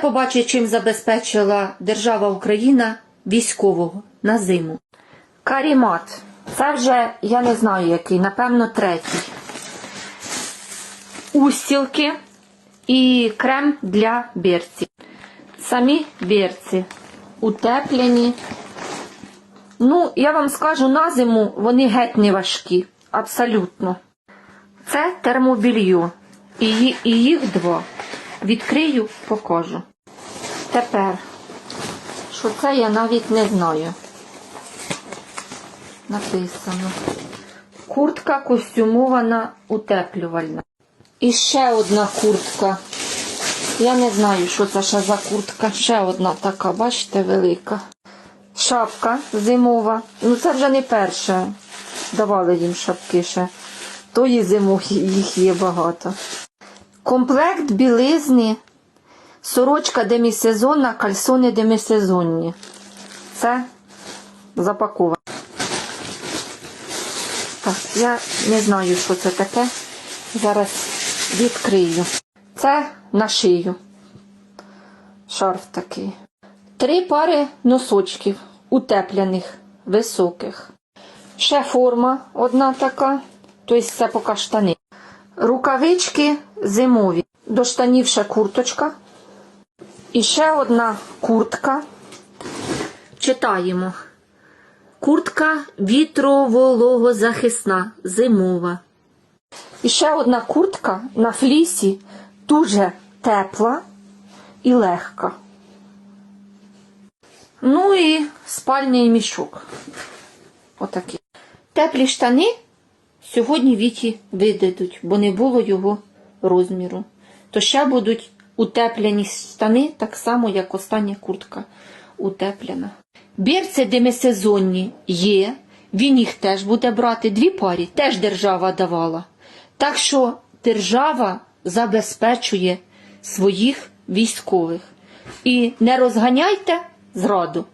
побачити, чим забезпечила держава Україна військового на зиму. Карімат. Це вже я не знаю який, напевно, третій. Устілки і крем для берці. Самі берці утеплені. Ну, я вам скажу, на зиму вони геть не важкі. Абсолютно. Це термобільйо. І їх два. Відкрию, покажу. Тепер, що це я навіть не знаю. Написано. Куртка костюмована утеплювальна. І ще одна куртка. Я не знаю, що це ще за куртка. Ще одна така, бачите, велика. Шапка зимова. Ну це вже не перша. Давали їм шапки ще. Тої зимою їх є багато. Комплект білизни. Сорочка демісезонна, кальсони демісезонні. Це запаковано. Так, я не знаю, що це таке. Зараз відкрию. Це на шию. Шарф такий. Три пари носочків утепляних, високих. Ще форма одна така, тобто це поки штани. Рукавички зимові. До штанів ще курточка. І ще одна куртка. Читаємо. Куртка вітровологозахисна, зимова. І ще одна куртка на флісі дуже тепла і легка. Ну і спальний мішок. Отакий. Теплі штани сьогодні віті видадуть, бо не було його розміру. То ще будуть утеплені штани, так само, як остання куртка утеплена. Бірці демисезонні є, він їх теж буде брати. Дві парі теж держава давала. Так що держава забезпечує своїх військових. І не розганяйте зраду.